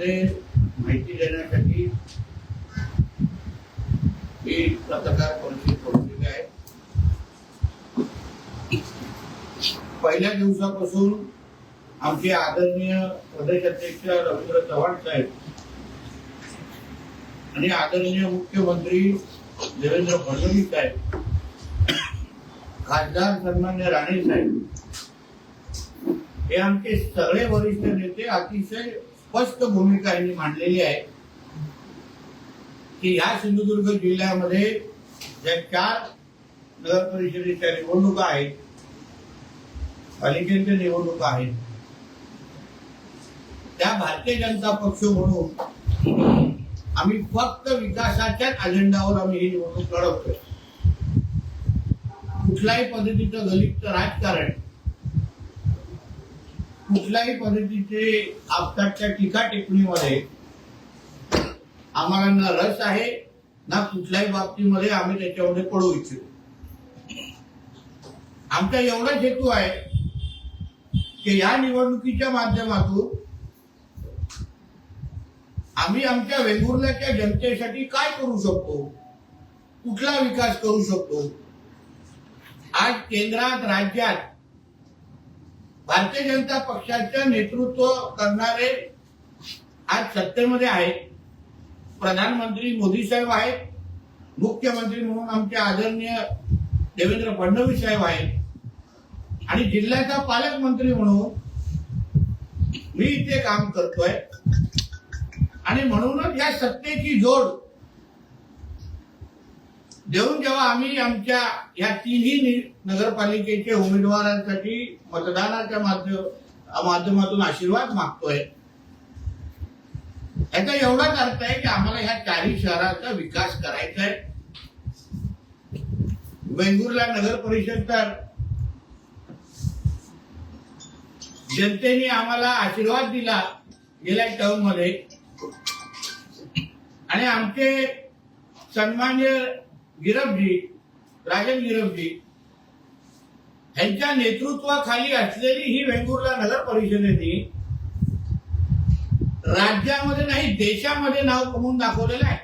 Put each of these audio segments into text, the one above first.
मध्ये माहिती देण्यासाठी ही पत्रकार परिषद बोलवलेली आहे. पहिल्या दिवसापासून आमचे आदरणीय प्रदेश अध्यक्ष रवींद्र चव्हाण साहेब आणि आदरणीय मुख्यमंत्री देवेंद्र फडणवीस साहेब खासदार सन्मान्य राणे साहेब हे आमचे सगळे वरिष्ठ नेते अतिशय स्पष्ट भूमिका यांनी मांडलेली आहे की ह्या सिंधुदुर्ग जिल्ह्यामध्ये ज्या चार नगर परिषदेच्या निवडणुका आहेत पालिकेच्या निवडणुका आहेत त्या भारतीय जनता पक्ष म्हणून आम्ही फक्त विकासाच्याच अजेंडावर आम्ही ही निवडणूक लढवतोय. कुठल्याही पद्धतीचं गलिप्त राजकारण कुठल्याही पद्धतीचे आपसाच्या टीका टिप्पणीमध्ये आम्हाला ना रस आहे ना कुठल्याही बाबतीमध्ये आम्ही त्याच्यामध्ये पडू इच्छितो. आमचा एवढाच हेतू आहे की या निवडणुकीच्या माध्यमातून आम्ही आमच्या वेंगुर्ल्याच्या जनतेसाठी काय करू शकतो कुठला विकास करू शकतो आज केंद्रात राज्यात भारतीय जनता पक्षाचं नेतृत्व करणारे आज सत्तेमध्ये आहेत. प्रधानमंत्री मोदी साहेब आहेत. मुख्यमंत्री म्हणून आमचे आदरणीय देवेंद्र फडणवीस साहेब आहेत. आणि जिल्ह्याचा पालकमंत्री म्हणून मी इथे काम करतोय. आणि म्हणूनच या सत्तेची जोड देऊन जेव्हा आम्ही आमच्या या तिन्ही नगरपालिकेच्या नगरपालिकेचे उमेदवारांसाठी मतदानाच्या माध्यम माध्यमातून आशीर्वाद मागतोय. याचा एवढाच अर्थ आहे की आम्हाला ह्या चारही शहराचा विकास करायचा आहे. वेंगुर्ला नगर परिषद तर जनतेने आम्हाला आशीर्वाद दिला गेल्या टर्ममध्ये आणि आमचे सन्मान्य गिरफजी राजन गिरफजी यांच्या नेतृत्वाखाली असलेली ही वेंगुर्ला नगर परिषदेने राज्यामध्ये नाही देशामध्ये नाव कमवून दाखवलेलं आहे.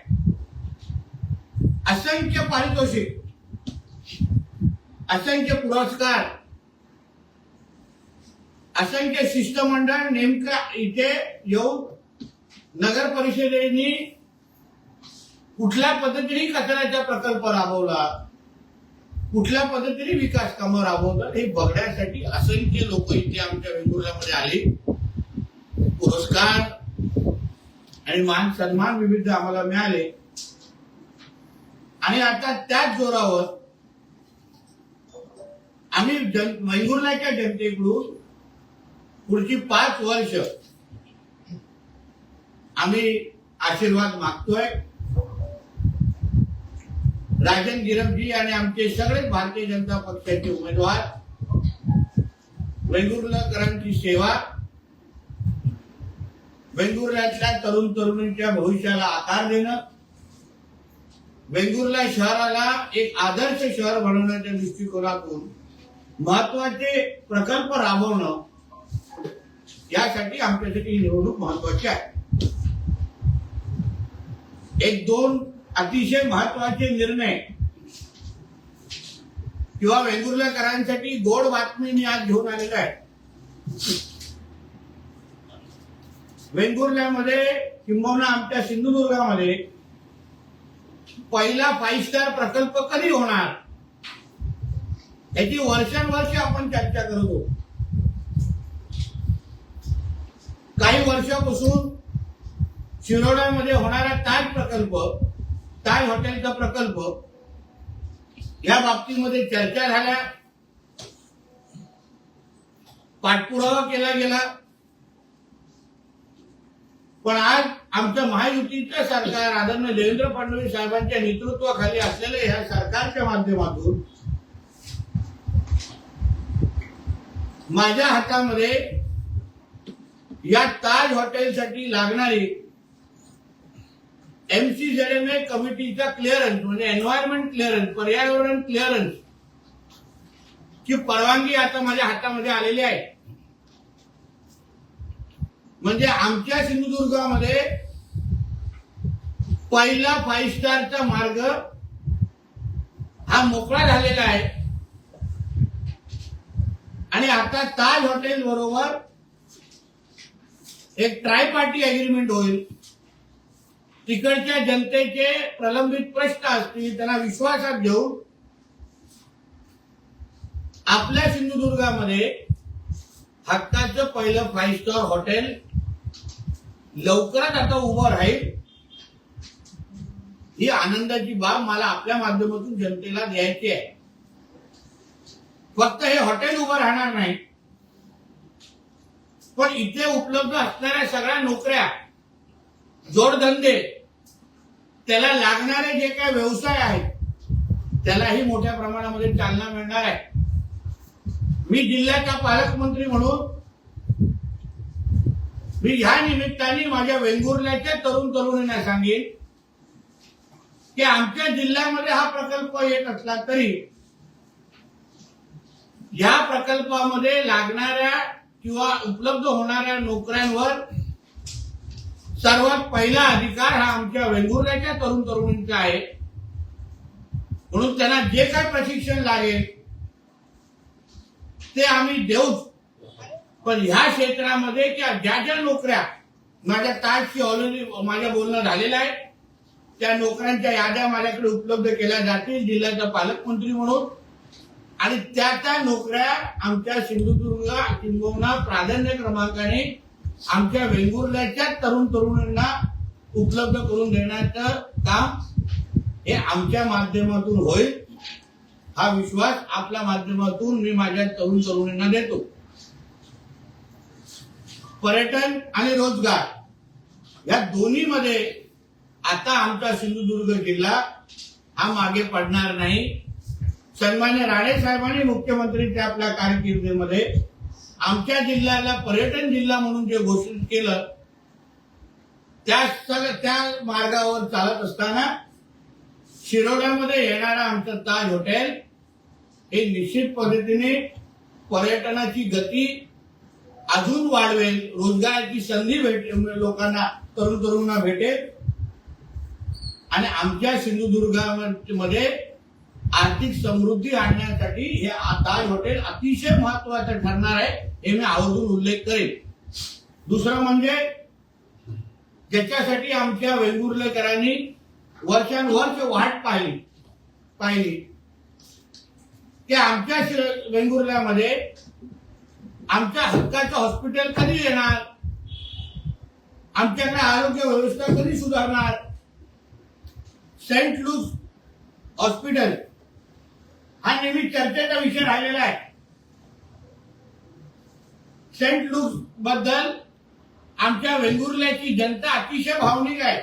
असंख्य पारितोषिक असंख्य पुरस्कार असंख्य शिष्टमंडळ नेमका इथे येऊन नगर परिषदेनी कुठल्या पद्धतीने कचऱ्याचा प्रकल्प राबवला कुठल्या पद्धतीने विकास कामं राबवतात? हे बघण्यासाठी असंख्य लोक इथे आमच्या वेंगुर्ल्यामध्ये आले. पुरस्कार आणि मान सन्मान विविध आम्हाला मिळाले. आणि आता त्याच जोरावर आम्ही जन वेंगुर्ल्याच्या जनतेकडून पुढची पाच वर्ष आम्ही आशीर्वाद मागतोय. राजन गिरमजी आणि आमचे सगळे भारतीय जनता पक्षाचे उमेदवार वेंगुर्लकरांची सेवा वेंगुर्ल्यातल्या तरुण तरुणींच्या भविष्याला आकार देणं वेंगुर्ला शहराला एक आदर्श शहर बनवण्याच्या दृष्टिकोनातून महत्त्वाचे प्रकल्प राबवणं यासाठी आमच्यासाठी ही निवडणूक महत्वाची आहे. एक दोन अतिशय महत्त्वाचे निर्णय. किंवा वेंगुर्लेकरांसाठी गोड बातमी मी आज घेऊन आलेलो आहे. वेंगुर्ल्यामध्ये किंबहुना आमच्या सिंधुदुर्गामध्ये पहिला फाईव्ह स्टार प्रकल्प कधी होणार? याची वर्षानुवर्ष आपण चर्चा करत होतो. काही वर्षापासून शिरोड्यामध्ये होणारा ताज प्रकल्प ताज हॉटेलचा प्रकल्प या बाबतीमध्ये चर्चा झाल्या. पाठपुरावा केला गेला. पण आज आमचं महायुतीचं सरकार आदरणीय देवेंद्र फडणवीस साहेबांच्या नेतृत्वाखाली असलेल्या ह्या सरकारच्या माध्यमातून माझ्या हातामध्ये या ताज हॉटेलसाठी लागणारी एमसीजेडएमए कमिटीचा क्लिअरन्स म्हणजे एन्व्हायरमेंट क्लिअरन्स पर्यावरण क्लिअरन्स ची परवानगी आता माझ्या हातामध्ये आलेली आहे. म्हणजे आमच्या सिंधुदुर्गामध्ये पहिला फाईव्ह स्टारचा मार्ग हा मोकळा झालेला आहे. आणि आता ताज हॉटेल बरोबर एक ट्राय पार्टी अग्रीमेंट होईल. तिकडच्या जनतेचे प्रलंबित प्रश्न असतील त्यांना विश्वासात घेऊन आपल्या सिंधुदुर्गामध्ये हक्काचं पहिलं फाईव्ह स्टार हॉटेल लवकरच आता उभं राहील. ही आनंदाची बाब मला आपल्या माध्यमातून जनतेला द्यायची आहे. फक्त हे हॉटेल उभं राहणार नाही. पण इथे उपलब्ध असणाऱ्या सगळ्या नोकऱ्या जोडधंदे त्याला लागणारे जे काय व्यवसाय आहेत त्यालाही मोठ्या प्रमाणामध्ये चालना मिळणार आहे. मी जिल्ह्याचा पालकमंत्री म्हणून मी ह्या निमित्ताने माझ्या वेंगुर्ल्याच्या तरुण तरुणींना सांगेन की आमच्या जिल्ह्यामध्ये हा प्रकल्प येत असला तरी या प्रकल्पामध्ये लागणाऱ्या किंवा उपलब्ध होणाऱ्या नोकऱ्यांवर सर्वात पहिला अधिकार हा आमच्या वेंगुर्ल्याच्या तरुण तरुणींचा आहे. म्हणून त्यांना जे काय प्रशिक्षण लागेल ते आम्ही देऊच. पण ह्या क्षेत्रामध्ये त्या ज्या ज्या नोकऱ्या माझ्या तासची ऑलरेडी माझ्या बोलणं झालेलं आहे त्या नोकऱ्यांच्या याद्या माझ्याकडे उपलब्ध केल्या जातील जिल्ह्याचा पालकमंत्री म्हणून. आणि त्या त्या नोकऱ्या आमच्या सिंधुदुर्ग किंबहुना प्राधान्य क्रमांकाने आमच्या वेंगुर्ल्याच्या तरुण तरुणांना उपलब्ध करून देण्याचं काम हे आमच्या माध्यमातून होईल. हा विश्वास आपल्या माध्यमातून मी माझ्या तरुण तरुणींना देतो. पर्यटन आणि रोजगार या दोन्ही मध्ये आता आमचा सिंधुदुर्ग जिल्हा हा मागे पडणार नाही. सन्मान्य राणे साहेबांनी मुख्यमंत्रीच्या आपल्या कारकिर्दीमध्ये आमच्या जिल्ह्याला पर्यटन जिल्हा म्हणून जे घोषित केलं त्या त्या मार्गावर चालत असताना शिरोड्यामध्ये येणारा आमचं ताज हॉटेल हे निश्चित पद्धतीने पर्यटनाची गती अजून वाढवेल रोजगाराची संधी भेट लोकांना तरुण तरुणांना भेटेल. आणि आमच्या सिंधुदुर्गामध्ये आर्थिक समृद्धी आणण्यासाठी हे ताज हॉटेल अतिशय महत्वाचं ठरणार आहे. हे मी आवर्जून उल्लेख करेन. दुसरं म्हणजे ज्याच्यासाठी आमच्या वेंगुर्लेकरांनी वर्षानुवर्ष वाट पाहिली पाहिली. की आमच्या वेंगुर्ल्यामध्ये आमच्या हक्काचं हॉस्पिटल कधी येणार? आमच्याकडे आरोग्य व्यवस्था कधी सुधारणार? सेंट लूस हॉस्पिटल हा नेहमी चर्चेचा विषय राहिलेला आहे. सेंट लुक्सबद्दल आमच्या वेंगुर्ल्याची जनता अतिशय भावनिक आहे.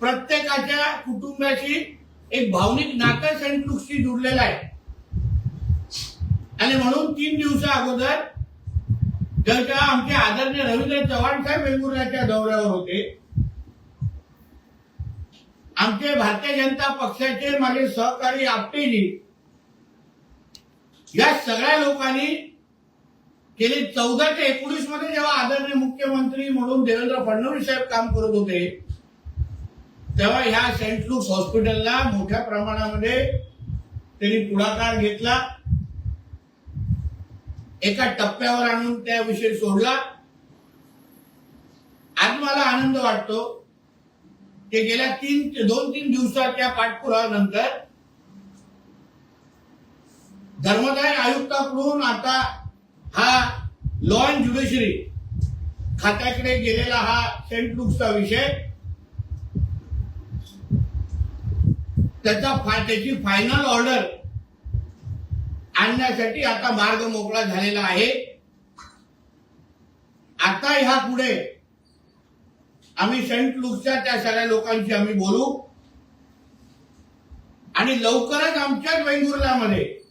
प्रत्येकाच्या कुटुंबाशी एक भावनिक नातं सेंट लुक्सशी जुडलेलं आहे. आणि म्हणून तीन दिवसा अगोदर जेव्हा आमचे आदरणीय रवींद्र चव्हाण साहेब वेंगुर्ल्याच्या दौऱ्यावर होते. आमचे भारतीय जनता पक्षाचे माझे सहकारी आपटेजी या सगळ्या लोकांनी गेले चौदा ते एकोणीसमध्ये जेव्हा आदरणीय मुख्यमंत्री म्हणून देवेंद्र फडणवीस साहेब काम करत होते तेव्हा ह्या सेंट लुक्स हॉस्पिटलला मोठ्या प्रमाणामध्ये त्यांनी पुढाकार घेतला. एका टप्प्यावर आणून त्या विषय सोडला. आज मला आनंद वाटतो की गेल्या तीन दोन तीन दिवसाच्या पाठपुराव्यानंतर धर्मदाय आयुक्ताकडून आता हा लॉ अँड ज्युडिशरी खात्याकडे गेलेला हा सेंट लुक्सचा विषय त्याचा फा- त्याची फायनल ऑर्डर आणण्यासाठी आता मार्ग मोकळा झालेला आहे. आता ह्या पुढे आम्ही सेंट लुकच्या त्या सगळ्या लोकांशी आम्ही बोलू. आणि लवकरच आमच्याच वेंगुर्ल्यामध्ये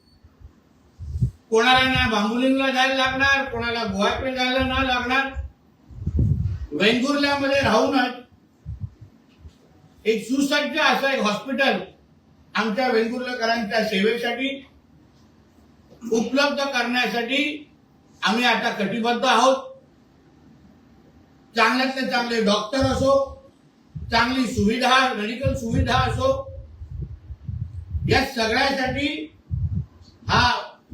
कोणाला ना बांबुलिंगला जायला लागणार कोणाला गोव्याकडे जायला ना लागणार. वेंगुर्ल्यामध्ये राहूनच एक सुसज्ज असं एक हॉस्पिटल आमच्या वेंगुर्लेकरांच्या सेवेसाठी उपलब्ध करण्यासाठी आम्ही आता कटिबद्ध आहोत. चांगल्यातले चांगले डॉक्टर असो चांगली सुविधा मेडिकल सुविधा असो या सगळ्यासाठी हा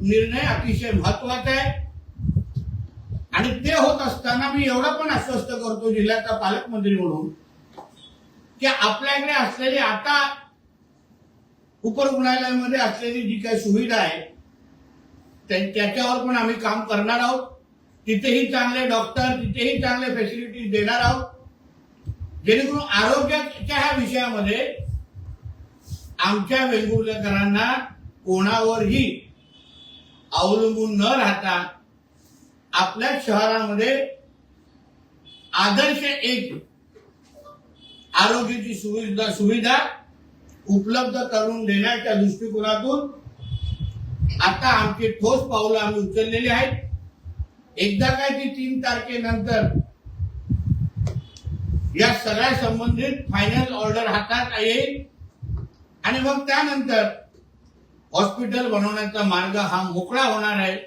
निर्णय अतिशय महत्त्वाचा आहे. आणि ते होत असताना मी एवढं पण आश्वस्त करतो जिल्ह्याचा पालकमंत्री म्हणून की आपल्याकडे असलेली आता उपरुग्णालयामध्ये असलेली जी काही सुविधा आहे त्या- त्याच्यावर पण आम्ही काम करणार आहोत. तिथेही चांगले डॉक्टर तिथेही चांगले फॅसिलिटीज देणार आहोत. जेणेकरून आरोग्याच्या ह्या विषयामध्ये आमच्या वेंगुर्लेकरांना कोणावरही अवलंबून न राहता आपल्या शहरामध्ये आदर्श एक आरोग्याची सुविधा सुविधा उपलब्ध करून देण्याच्या दृष्टिकोनातून आता आमचे ठोस पावलं आम्ही उचललेली आहेत. एकदा काय ती तीन तारखेनंतर या सगळ्या संबंधित फायनल ऑर्डर हातात येईल. आणि मग त्यानंतर हॉस्पिटल बनवण्याचा मार्ग हा मोकळा होणार आहे.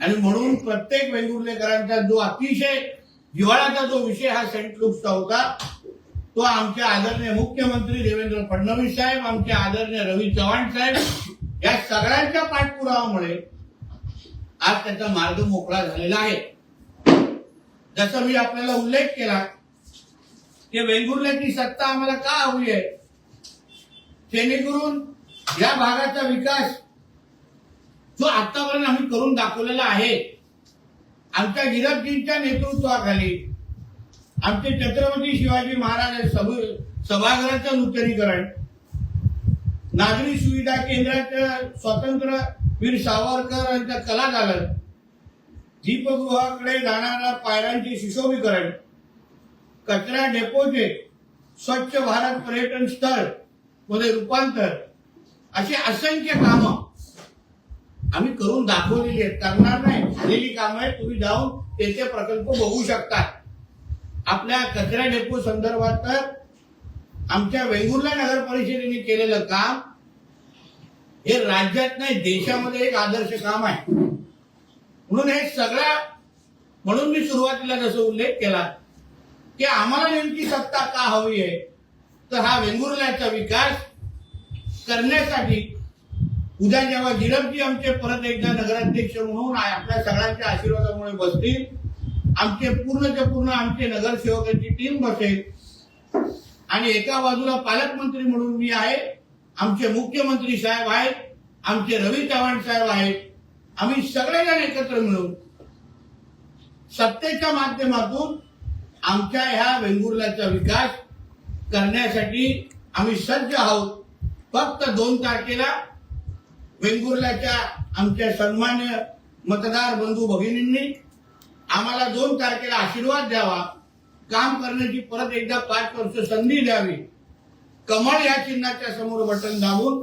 आणि म्हणून प्रत्येक वेंगुर्लेकरांचा जो अतिशय जिव्हाळ्याचा जो विषय हा सेंट लुक्सचा होता तो आमचे आदरणीय मुख्यमंत्री देवेंद्र फडणवीस साहेब आमचे आदरणीय रवी चव्हाण साहेब या सगळ्यांच्या पाठपुरावामुळे आज त्याचा मार्ग मोकळा झालेला आहे. जसं मी आपल्याला उल्लेख केला की वेंगुर्ल्याची सत्ता आम्हाला का हवी आहे? जेणेकरून या भागाचा विकास जो आतापर्यंत आम्ही करून दाखवलेला आहे आमच्या गिरफजींच्या नेतृत्वाखाली आमचे छत्रपती शिवाजी महाराज सभागृहाचं नूतनीकरण नागरी सुविधा केंद्राचं स्वातंत्र्य वीर सावरकर यांचं कला दालन दीपगृहाकडे जाणाऱ्या पायऱ्यांचे सुशोभीकरण कचरा डेपोचे स्वच्छ भारत पर्यटन स्थळमध्ये रूपांतर अशी असंख्य कामं. आम्ही करून दाखवलेली आहेत. करणार नाही. झालेली कामं आहेत. तुम्ही जाऊन त्याचे प्रकल्प बघू शकता. आपल्या कचरा डेपो संदर्भात तर आमच्या वेंगुर्ला नगर परिषदेने केलेलं काम हे राज्यात नाही देशामध्ये एक आदर्श काम आहे. म्हणून हे सगळं म्हणून मी सुरुवातीला जसं उल्लेख केला की आम्हाला नेमकी सत्ता का हवी आहे? तर हा वेंगुर्ल्याचा विकास करण्यासाठी उद्या जेव्हा गिरपजी आमचे परत एकदा नगराध्यक्ष म्हणून आपल्या सगळ्यांच्या आशीर्वादामुळे बसतील आमचे पूर्णच्या पूर्ण आमचे नगरसेवकांची टीम बसेल. आणि एका बाजूला पालकमंत्री म्हणून मी आहे आमचे मुख्यमंत्री साहेब आहेत आमचे रवी चव्हाण साहेब आहेत. आम्ही सगळेजण एकत्र मिळून सत्तेच्या माध्यमातून आमच्या ह्या वेंगुर्ल्याचा विकास करण्यासाठी आम्ही सज्ज आहोत. फक्त दोन तारखेला वेंगुर्ल्याच्या आमच्या सन्मान्य मतदार बंधू भगिनींनी आम्हाला दोन तारखेला आशीर्वाद द्यावा काम करण्याची परत एकदा पाच वर्ष संधी द्यावी. कमळ या चिन्हाच्या समोर बटन दाबून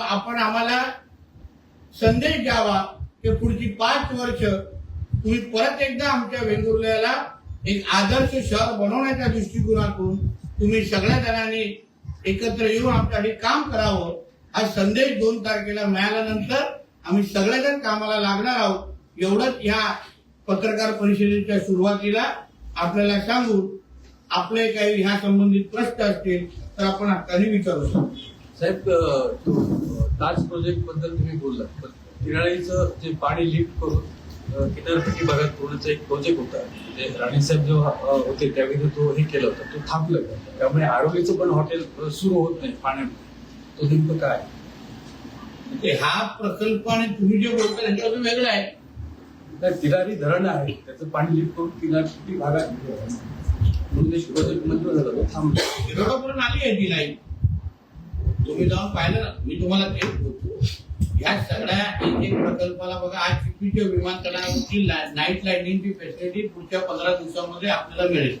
आपण आम्हाला संदेश द्यावा की पुढची पाच वर्ष तुम्ही परत एकदा आमच्या वेंगुर्ल्याला एक आदर्श शहर बनवण्याच्या दृष्टिकोनातून तुम्ही सगळ्या जणांनी एकत्र येऊन आमच्यासाठी काम करावं. हा संदेश दोन तारखेला मिळाल्यानंतर आम्ही सगळेजण कामाला लागणार आहोत. एवढंच ह्या पत्रकार परिषदेच्या सुरुवातीला आपल्याला सांगून आपले काही ह्या संबंधित प्रश्न असतील तर आपण हक्काने विचारू शकतो. साहेब ताज प्रोजेक्टबद्दल तुम्ही बोललात तिराळीचं जे पाणी लिफ्ट करून किनारपट्टी भागात पूर्णचा एक प्रोजेक्ट होता? म्हणजे राणे साहेब जो होते त्यावेळी तो हे केला होता तो थांबलं. त्यामुळे आरोग्याचं पण हॉटेल सुरू होत नाही पाण्यात तो नेमकं काय? म्हणजे हा प्रकल्प आणि तुम्ही जे बोलता त्याच्यावर वेगळं आहे. तर किनारी धरण आहे. त्याचं पाणी लिफ्ट करून किनारपट्टी भागात म्हणून ते प्रोजेक्ट मंजूर झाला तो थांबला. आली आहे ती लाईन. तुम्ही जाऊन पाहिलं ना मी तुम्हाला तेच बोलतो. या सगळ्या एक एक प्रकल्पाला बघा आज चिपीच्या विमानतळावरची नाईट लाईटिंगची फॅसिलिटी पुढच्या पंधरा दिवसामध्ये आपल्याला मिळेल.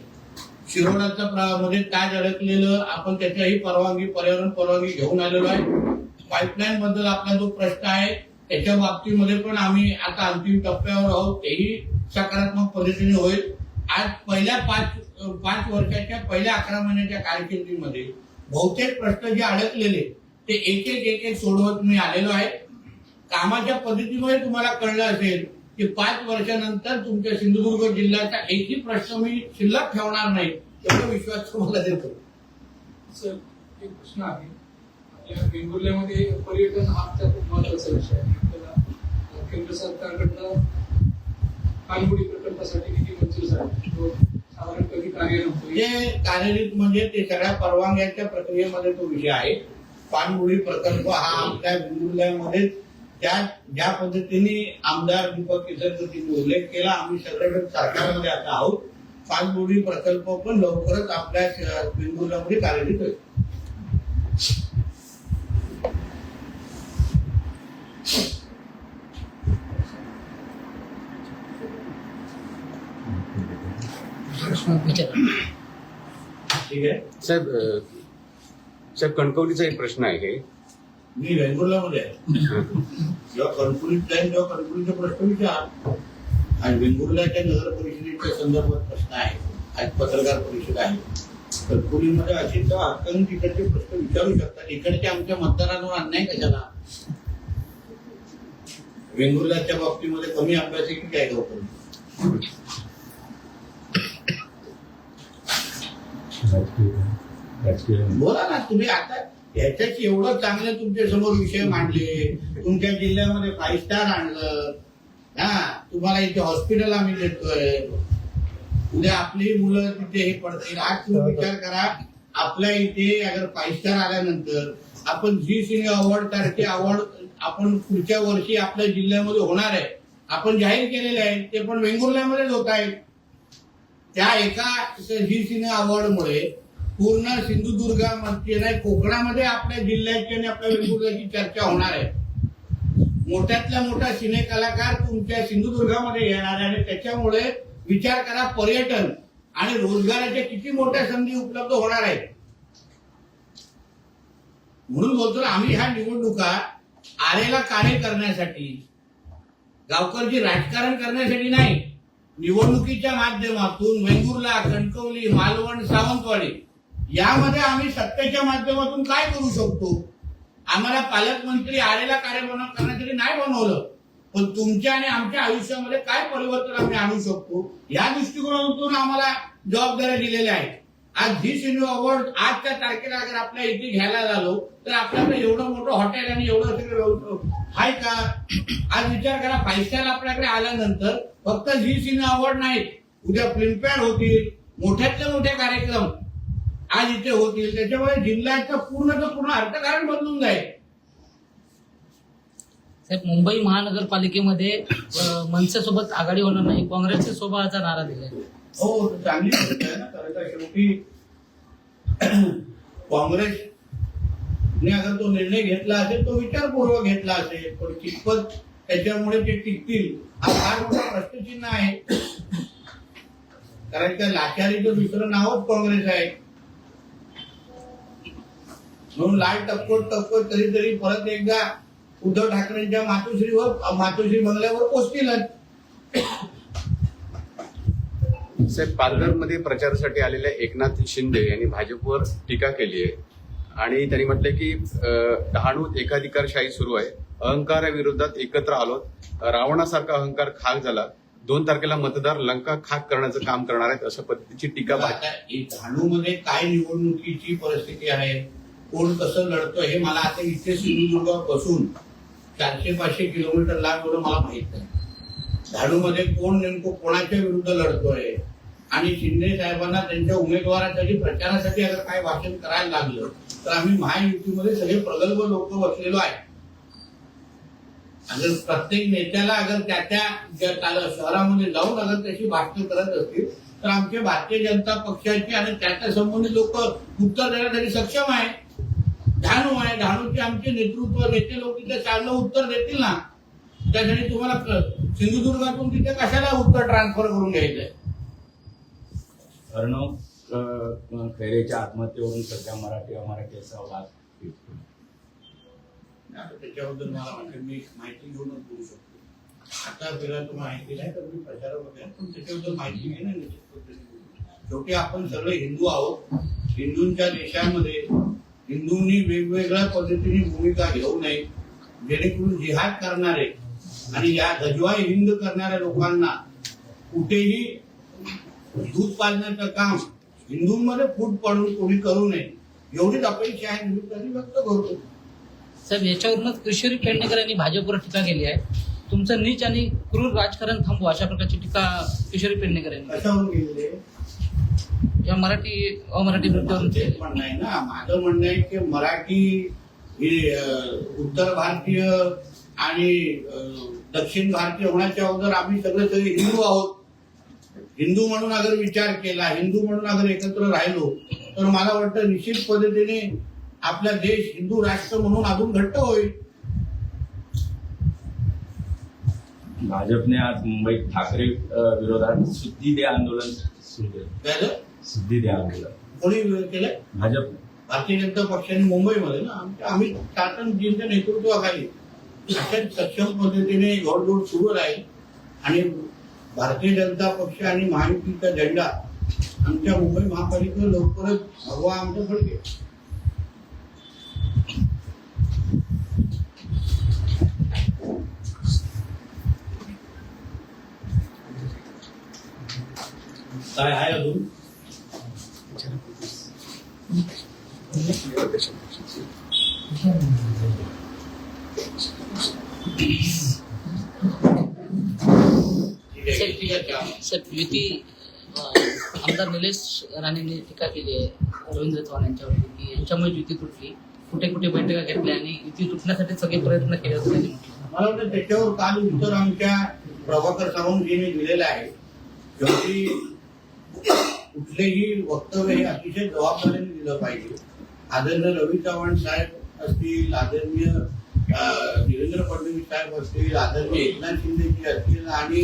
शिरोडाचा मध्ये काय अडकलेलं आपण त्याच्याही परवानगी पर्यावरण परवानगी घेऊन आलेलो आहे. पाईपलाईन बद्दल आपला जो प्रश्न आहे त्याच्या बाबतीमध्ये पण आम्ही आता अंतिम टप्प्यावर आहोत. तेही सकारात्मक पद्धतीने होईल. आज पहिल्या पाच पाच वर्षाच्या पहिल्या अकरा महिन्याच्या कारकिर्दीमध्ये बहुतेक प्रश्न जे अडकलेले ते एक एक एक एक सोडवत मी आलेलो आहे. कामाच्या पद्धतीमुळे तुम्हाला कळलं असेल की पाच वर्षानंतर तुमच्या सिंधुदुर्ग जिल्ह्याचा एकही प्रश्न मी शिल्लक ठेवणार नाही एवढा विश्वास तुम्हाला देतो. सर एक प्रश्न आहे. आपल्या वेंगुर्ल्यामध्ये पर्यटन हा आमचा खूप महत्त्वाचा विषय आहे. आपल्याला केंद्र सरकारकडनं पाणबुडी प्रकल्पासाठी निधी मंजूर झाला? तो साधारण कधी होईल? जे कार्यरत म्हणजे ते सगळ्या परवानग्याच्या प्रक्रियेमध्ये तो विषय आहे. पाणबुडी प्रकल्प हा आमच्या जिल्ह्यामध्ये त्या ज्या पद्धतीने आमदार दीपक केसरकरजींनी उल्लेख केला आम्ही सगळेजण सरकारमध्ये आता आहोत. पाणबुडी प्रकल्प पण लवकरच आपल्या श- वेंगुर्ल्यामध्ये कार्यरत होईल. ठीक आहे? साहेब साहेब कणकवलीचा एक प्रश्न आहे. मी वेंगुर्ल्यामध्ये आहे. जेव्हा कणकुलीत जाईन तेव्हा कणकुलीचे प्रश्न विचार आज वेंगुर्ल्याच्या नगर परिषदेच्या संदर्भात प्रश्न आहे. आज पत्रकार परिषद आहे. कणकुलीमध्ये असेल तेव्हा हक्काने तिकडचे प्रश्न विचारू शकतात. इकडचे आमच्या मतदारांवर अन्याय कशाला? वेंगुर्ल्याच्या बाबतीमध्ये कमी अभ्यास आहे की काय गौतम बोला ना तुम्ही आता ह्याच्याच एवढं चांगले तुमच्यासमोर विषय मांडले तुमच्या जिल्ह्यामध्ये फाईव्ह स्टार आणलं. हा तुम्हाला इथे हॉस्पिटल आम्ही देतोय. उद्या आपली मुलं तिथे हे पडतील आज तुम्ही विचार करा. आपल्या इथे अगर फाईव्ह स्टार आल्यानंतर आपण झी सिने अवॉर्ड सारखे अवॉर्ड आपण पुढच्या वर्षी आपल्या जिल्ह्यामध्ये होणार आहे. आपण जाहीर केलेले आहे ते पण वेंगुर्ल्यामध्येच होत आहेत. त्या एका झी सिने अवॉर्डमुळे पूर्ण सिंधुदुर्गामध्ये नाही कोकणामध्ये आपल्या जिल्ह्याची आणि आपल्या वेगवेगळ्याची चर्चा होणार आहे. मोठ्यातल्या मोठा सिने कलाकार तुमच्या सिंधुदुर्गामध्ये येणार आहे आणि त्याच्यामुळे विचार करा पर्यटन आणि रोजगाराच्या किती मोठ्या संधी उपलब्ध होणार आहेत. म्हणून बोलतो ना आम्ही ह्या निवडणुका आलेला कार्य करण्यासाठी गावकरची राजकारण करण्यासाठी नाही निवडणुकीच्या माध्यमातून वेंगुर्ला कणकवली मालवण सावंतवाडी यामध्ये आम्ही सत्तेच्या माध्यमातून काय करू शकतो? आम्हाला पालकमंत्री आलेला कार्य करण्यासाठी नाही बनवलं. पण तुमच्या आणि आमच्या आयुष्यामध्ये काय परिवर्तन आम्ही आणू शकतो? या दृष्टिकोनातून आम्हाला जबाबदाऱ्या दिलेल्या आहेत. आज झी सिंधू अवॉर्ड आजच्या तारखेला जर आपल्या इथे घ्यायला झालो तर आपल्याकडे एवढं मोठं हॉटेल आणि एवढं सगळं आहे का? आज विचार करा फाईव्ह स्टार आपल्याकडे आल्यानंतर फक्त झी सिंधू अवॉर्ड नाहीत. उद्या फिल्मफेअर होतील. मोठ्यातले मोठे कार्यक्रम. आज इथे होतील त्याच्यामुळे जिल्ह्याचं पूर्ण पूर्ण अर्थकारण बदलून जाईल. साहेब मुंबई महानगरपालिकेमध्ये मनसेसोबत आघाडी होणार नाही काँग्रेसच्या सोबतचा नारा दिलाय. हो चांगली गोष्ट आहे ना खरं तर शेवटी काँग्रेसने अगर तो निर्णय घेतला असेल तो विचारपूर्वक घेतला असेल पण कितपत त्याच्यामुळे ते टिकतील हा फार मोठा प्रश्नचिन्ह आहे. कारण त्या लाचारीचं दुसरं नावच काँग्रेस आहे. म्हणून लाल टपकोट टपकोट कधीतरी परत एकदा उद्धव ठाकरेंच्या मातोश्रीवर मातोश्री बंगल्यावर पोचतीलच. साहेब पालघरमध्ये प्रचारासाठी आलेल्या एकनाथ शिंदे यांनी भाजपवर टीका केली आहे. आणि त्यांनी म्हटलंय की डहाणूत एकाधिकारशाही सुरू आहे. अहंकाराविरोधात एकत्र आलोत. रावणासारखा अहंकार खाक झाला. दोन तारखेला मतदार लंका खाक करण्याचं काम करणार आहेत अशा पद्धतीची टीका आता मध्ये काय निवडणुकीची परिस्थिती आहे? कोण कसं लढतं हे मला आता इथे सिंधुदुर्गावर बसून चारशे पाचशे किलोमीटर लांब एवढं मला माहीत नाही. धाडूमध्ये कोण नेमकं कोणाच्या विरुद्ध लढतोय? आणि शिंदे साहेबांना त्यांच्या उमेदवारासाठी प्रचारासाठी अगर काय भाषण करायला लागलं तर आम्ही महायुतीमध्ये सगळे प्रगल्भ लोक बसलेलो आहे. अगर प्रत्येक नेत्याला अगर त्या त्या शहरामध्ये जाऊन अगर त्याची भाषण करत असतील तर आमचे भारतीय जनता पक्षाची आणि त्याच्या संबंधित लोक उत्तर देण्यासाठी सक्षम आहे. डहाणूचे आमचे नेतृत्व नेते लोक तिथे चांगलं उत्तर देतील ना? त्यासाठी तुम्हाला सिंधुदुर्गातून तिथे कशाला उत्तर ट्रान्सफर करून घ्यायचंय? अर्णव खैरेच्या आत्महत्येवरून सध्या मराठी अमराठी असा वाद त्याच्याबद्दल मला वाटतं मी माहिती घेऊनच बोलू शकतो. आता फिरा तुम्ही माहिती नाही तर मी प्रचारामध्ये आहे, पण त्याच्याबद्दल माहिती पद्धतीने बोलू. शेवटी आपण सगळे हिंदू आहोत. हिंदूंच्या देशामध्ये हिंदूंनी वेगवेगळ्या पद्धतीने भूमिका घेऊ नये जेणेकरून जिहाद करणारे आणि या गजवा हिंद करणाऱ्या लोकांना कुठेही दूध पाजण्याचं काम हिंदूंमध्ये फूट पडून कोणी करू नये एवढीच अपेक्षा आहे निमित्ताने व्यक्त करतो. साहेब याच्यावरूनच किशोरी पेडणेकर यांनी भाजपवर टीका केली आहे. तुमचं नीच आणि क्रूर राजकारण थांबवा अशा प्रकारची टीका किशोरी पेडणेकर यांनी गेलेले या मराठी अमराठी वृत्तावरून तेच म्हणणं आहे ना माझं म्हणणं आहे की मराठी ही उत्तर भारतीय आणि दक्षिण भारतीय होण्याच्या अगोदर आम्ही सगळे सगळे हिंदू आहोत. हिंदू म्हणून अगर विचार केला हिंदू म्हणून अगर एकत्र राहिलो तर मला वाटतं निश्चित पद्धतीने आपला देश हिंदू राष्ट्र म्हणून अजून घट्ट होईल. भाजपने आज मुंबईत ठाकरे विरोधात सिद्धी दे आंदोलन सुरू केलं? सिद्धी दे आंदोलन कोणी केलं भाजप. भारतीय जनता पक्षाने मुंबईमध्ये ना आमच्या आम्ही टाटनजींच्या नेतृत्वाखाली सक्षम पद्धतीने घोडदौड सुरू राहील आणि भारतीय जनता पक्ष आणि महायुतीचा झेंडा आमच्या मुंबई महापालिकेवर लवकरच हवा आमच्या फडके काय आहे अजून ठीक आहे ठीक आहे त्या- साहेब युती आमदार निलेश राणेंनी टीका केली आहे रवींद्र चव्हाण यांच्यावरती की यांच्यामुळे युती तुटली. कुठे कुठे बैठका घेतल्या आणि युती तुटण्यासाठी सगळे प्रयत्न केले होते त्यांनी म्हटलं. मला वाटतं त्याच्यावर काल उत्तर आमच्या प्रभाकर सावंतजीने दिलेलं आहे. शेवटी कुठलेही वक्तव्य हे अतिशय जबाबदारीने दिलं पाहिजे. आदरणीय रवी चव्हाण साहेब असतील आदरणीय देवेंद्र फडणवीस साहेब असतील आदरणीय एकनाथ शिंदेजी असतील आणि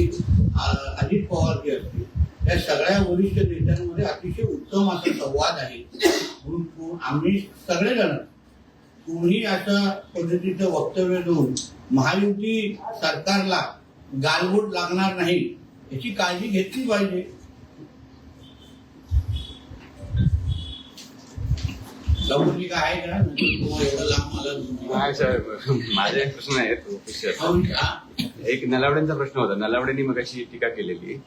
अजित पवारजी असतील या सगळ्या वरिष्ठ नेत्यांमध्ये अतिशय उत्तम असा संवाद आहे. म्हणून आम्ही सगळेजण कोणी अशा पद्धतीचं वक्तव्य देऊन महायुती सरकारला गालबोट लागणार नाही याची काळजी घेतली पाहिजे. लवकरी काय आहे का तुम्हाला एवढं लांब मला काय साहेब माझे एक प्रश्न. हो, हा. नलावड्यांचा प्रश्न होता. नलावड्यांनी मग अशी टीका केलेली.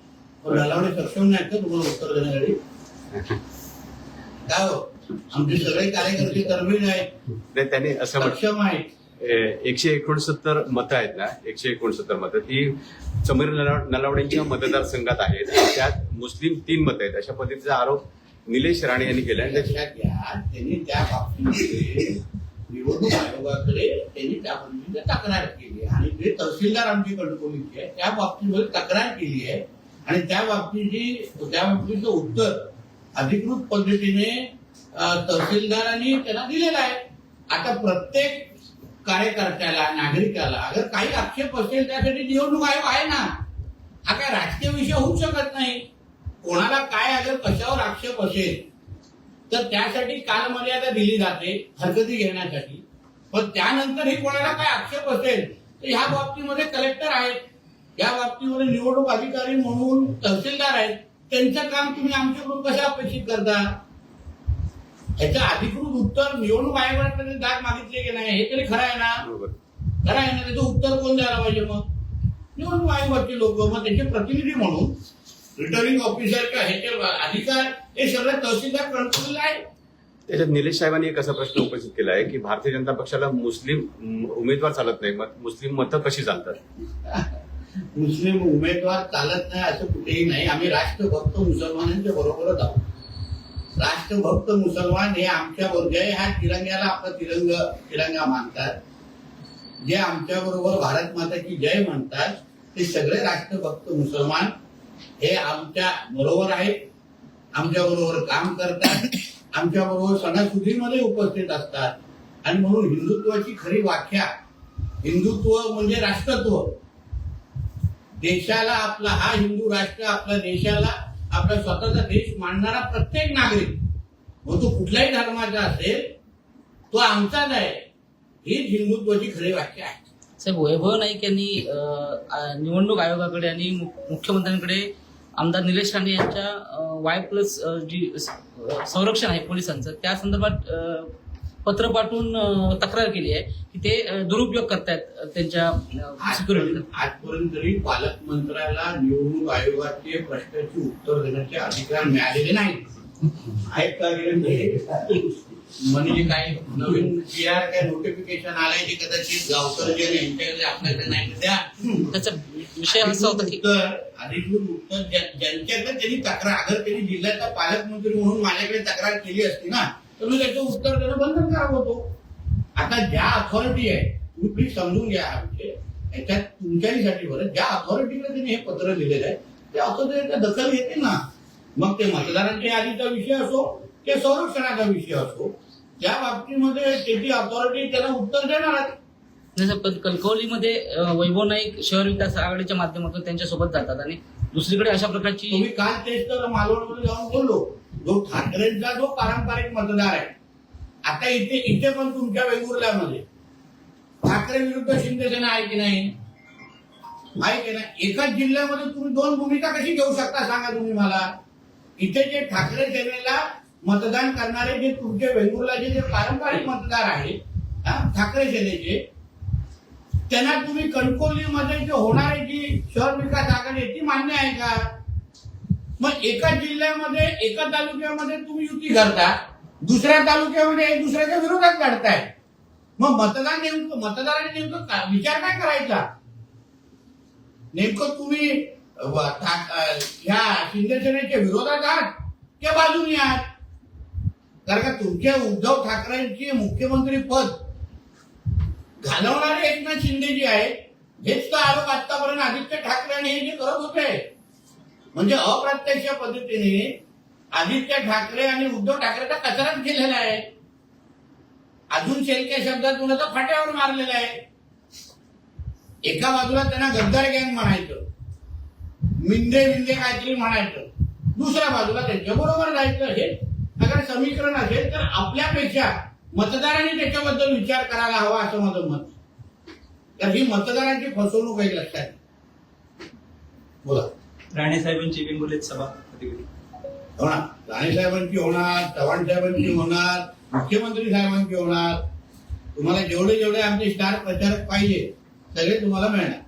पण नलावडे सक्षम नाहीत का? तुम्हाला उत्तर देण्यासाठी? काय हो? आमचे सगळे कार्यकर्ते आहेत. नाही, त्यांनी असं म्हटलं सक्षम आहेत. ए- एकशे एकोणसत्तर मतं आहेत ना एकशे एकोणसत्तर मतं. ती समीर नलाव- नलावडेंच्या मतदारसंघात आहेत. त्यात मुस्लिम तीन मतं आहेत. अशा पद्धतीचा आरोप निलेश राणे यांनी केला लक्षात घ्या त्यांनी त्या बाबतीमध्ये निवडणूक आयोगाकडे त्यांनी त्या तक्रार केली आणि जे तहसीलदार आमची कणकवलीचे आहे. त्या बाबतीमध्ये तक्रार केली आहे. आणि त्या बाबतीची त्या बाबतीचं उत्तर अधिकृत पद्धतीने तहसीलदारांनी त्यांना दिलेलं आहे. आता प्रत्येक कार्यकर्त्याला नागरिकाला अगर काही आक्षेप असेल त्यासाठी निवडणूक आयोग आहे ना. हा काय राजकीय विषय होऊ शकत नाही. कोणाला काय अगर कशावर आक्षेप असेल तर त्यासाठी कालमर्यादा दिली जाते हरकती घेण्यासाठी. पण त्यानंतरही कोणाला काय आक्षेप असेल तर ह्या बाबतीमध्ये कलेक्टर आहेत. या बाबतीमध्ये निवडणूक अधिकारी म्हणून तहसीलदार आहेत. त्यांचं काम तुम्ही आमच्याकडून कसं अपेक्षित करता? याचं अधिकृत उत्तर निवडणूक आयोगाकडे दाद मागितले की नाही हे तरी खरं आहे ना? खरं आहे ना? त्याचं उत्तर कोण द्यायला पाहिजे मग? निवडणूक आयोगाचे लोक मग त्याचे प्रतिनिधी म्हणून रिटर्निंग ऑफिसर का ह्याचे अधिकार हे सगळं तहसीलदार कंट्रोल आहे. त्याच्यात निलेश साहेबांनी एक असा प्रश्न उपस्थित केला आहे की भारतीय जनता पक्षाला मुस्लिम उमेदवार चालत नाही मग मुस्लिम मतं कशी चालतात? मुस्लिम उमेदवार चालत नाही असं कुठेही नाही. आम्ही राष्ट्रभक्त मुसलमानांच्या बरोबरच आहोत. राष्ट्रभक्त मुसलमान हे आमच्या बरोबर आहे. ह्या तिरंग्याला आपला तिरंग तिरंगा मानतात. जे आमच्या बरोबर भारत माताची जय म्हणतात ते सगळे राष्ट्रभक्त मुसलमान हे आमच्या बरोबर आहेत आमच्या बरोबर काम करतात. आमच्या बरोबर सणासुदीमध्ये उपस्थित असतात. आणि म्हणून हिंदुत्वाची खरी व्याख्या हिंदुत्व म्हणजे राष्ट्रत्व. देशाला आपला हा हिंदू राष्ट्र आपल्या देशाला आपला स्वतःचा देश मानणारा प्रत्येक नागरिक मग तो कुठल्याही धर्माचा असेल तो आमचाच आहे. हीच हिंदुत्वाची खरी व्याख्या आहे. साहेब वैभव नाईक यांनी निवडणूक आयोगाकडे आणि मु- मुख्यमंत्र्यांकडे आमदार निलेश राणे यांच्या वाय प्लस जी संरक्षण आहे पोलिसांचं त्या संदर्भात पत्र पाठवून तक्रार केली आहे की ते दुरुपयोग करतायत त्यांच्या सिक्युरिटी आजपर्यंत तरी पालकमंत्र्याला निवडणूक आयोगाचे प्रश्नाची उत्तर देण्याचे अधिकार मिळालेले नाही आहेत का म्हणजे काय नवीन पी आर काय नोटिफिकेशन आलंय ते कदाचित गावकर जे यांच्याकडे आपल्याकडे नाही द्या. त्याचा विषय असा होता की उत्तर अधिकृत उत्तर ज्या- ज्यांच्याकडे त्यांनी तक्रार अगर त्यांनी जिल्ह्याचा पालकमंत्री म्हणून माझ्याकडे तक्रार केली असती ना तर मी त्याचं उत्तर देणं बंधनकारक होतो. आता ज्या अथॉरिटी आहे तुम्ही प्लीज समजून घ्या हा विषय याच्यात तुमच्यासाठी बरं ज्या अथॉरिटीला त्यांनी हे पत्र लिहिलेलं आहे त्या अथॉरिटीला दखल घेते ना. मग ते मतदारांच्या यादीचा विषय असो ते संरक्षणाचा विषय असो त्या बाबतीमध्ये त्याची अथॉरिटी त्याला उत्तर देणार जसं कल- कणकवलीमध्ये वैभव नाईक शहर विकास आघाडीच्या माध्यमातून त्यांच्यासोबत जातात आणि दुसरीकडे अशा प्रकारची तुम्ही काल तेच तर मालवणमध्ये जाऊन बोललो. जो ठाकरेंचा जो पारंपरिक मतदार आहे. आता इथे इथे पण तुमच्या वेंगुर्ल्यामध्ये ठाकरे विरुद्ध शिंदे सेना आहे की नाही? आहे की नाही? एकाच जिल्ह्यामध्ये तुम्ही दोन भूमिका कशी घेऊ शकता? सांगा तुम्ही मला. इथे जे ठाकरे सेनेला मतदान करणारे जे तुमचे वेंगुर्लाचे जे पारंपरिक मतदार आहेत ठाकरे सेनेचे त्यांना तुम्ही कणकोलीमध्ये जे होणारे जी शहर विकास आघाडी आहे ती मान्य आहे का? मग एका जिल्ह्यामध्ये एका तालुक्यामध्ये तुम्ही युती करता दुसऱ्या तालुक्यामध्ये एक दुसऱ्याच्या विरोधात लढताय. मग मतदान नेमकं मतदाराने नेमकं विचार काय करायचा? नेमकं तुम्ही ह्या शिंदे सेनेच्या विरोधात आहात त्या बाजूनी आहात? कारण का तुमच्या उद्धव ठाकरेंचे मुख्यमंत्री पद घालवणारे एकनाथ शिंदे जी आहेत हेच तर आरोप आतापर्यंत आदित्य ठाकरे आणि हे जे करत होते. म्हणजे अप्रत्यक्ष पद्धतीने आदित्य ठाकरे आणि उद्धव ठाकरेचा कचराच केलेला आहे अजून शेलक्या शब्दातून तर फाट्यावर मारलेला आहे एका बाजूला त्यांना गद्दार गँग म्हणायचं. मिंदे मिंदे काहीतरी म्हणायचं. दुसऱ्या बाजूला त्यांच्या बरोबर जायचं. हे अगर समीकरण असेल तर आपल्यापेक्षा मतदारांनी त्याच्याबद्दल विचार करायला हवा असं माझं मत. तर ही मतदारांची फसवणूक आहे लक्षात. बोला. राणे साहेबांची वेंगुर्लेत सभा. होणार राणे साहेबांची होणार चव्हाण साहेबांची होणार मुख्यमंत्री साहेबांची होणार. तुम्हाला जेवढे जेवढे आमचे स्टार प्रचारक पाहिजे सगळे तुम्हाला मिळणार.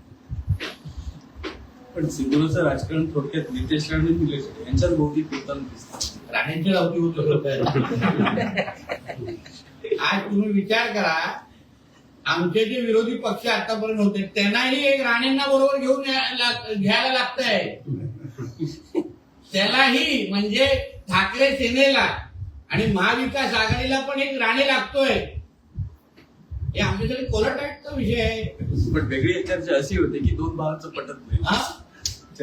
पण सिंधुदुर्गचं राजकारण थोडक्यात नितेश राणे निलेश राणे यांच्याच भोवती फिरताना दिसतं राणेंची लावती होत आज तुम्ही विचार करा आमचे जे विरोधी पक्ष आतापर्यंत होते त्यांनाही एक राणेंना बरोबर घेऊन घ्यायला लागतंय. त्यालाही म्हणजे ठाकरे सेनेला आणि महाविकास आघाडीला पण एक राणे लागतोय. हे आमच्यासाठी कोलटाचा विषय आहे. पण वेगळी चर्चा अशी होती की दोन भावांचं पटत नाही.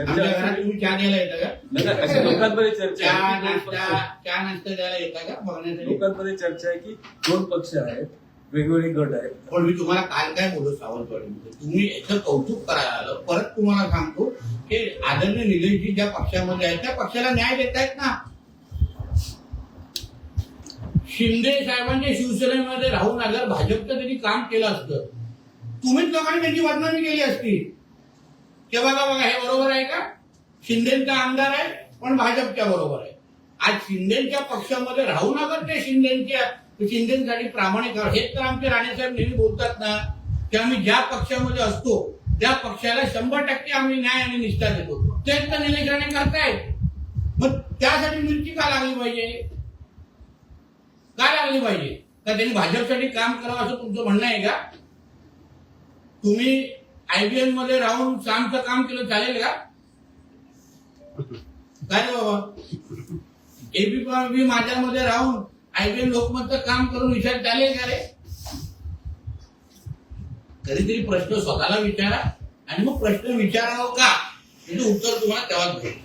आमच्या घरात अशी- तुम्ही चहा द्यायला येता का? नाही, नाही, अशी लोकांमध्ये चर्चा चहा आहे की दोन नाश्ता पक्ष- चहा नाश्ता द्यायला येता का? बघण्यासाठी. लोकांमध्ये चर्चा आहे की दोन पक्ष आहेत वेगवेगळे गट आहेत. पण मी तुम्हाला काल काय बोललो सावंतवाडीमध्ये? तुम्ही याचं कौतुक करायला आलं. परत तुम्हाला सांगतो की आदरणीय निलेशजी ज्या पक्षामध्ये आहेत त्या पक्षाला न्याय देत आहेत ना. शिंदे साहेबांच्या शिवसेनेमध्ये राहून अगर भाजपचं त्यांनी काम केलं असतं. तुम्हीच लोकांनी त्यांची बदनामी केली असती. हे बघा बघा हे बरोबर आहे का? शिंदेचा आमदार आहे पण भाजपच्या बरोबर आहे. आज शिंदेच्या पक्षामध्ये राहून अगर ते शिंदेच्या शिंदेसाठी प्रामाणिक हेच तर आमचे राणेसाहेब नेहमी बोलतात ना की आम्ही ज्या पक्षामध्ये असतो त्या पक्षाला शंभर टक्के आम्ही न्याय आणि निष्ठा देतो. तेच तर निलेश राणे करतायत. मग त्यासाठी मिरची का लागली पाहिजे? का लागली पाहिजे? का त्यांनी भाजपसाठी काम करावं असं तुमचं म्हणणं आहे का? तुम्ही आयबीएममध्ये राहून सामचं काम केलं चालेल का? काय रे बाबा? एबीपी माझ्यामध्ये राहून आयबीएम लोकमतचं काम करून विचार चालेल का रे? कधीतरी प्रश्न स्वतःला विचारा आणि मग प्रश्न विचारावं का? म्हणजे उत्तर तुम्हाला तेव्हाच भेटेल.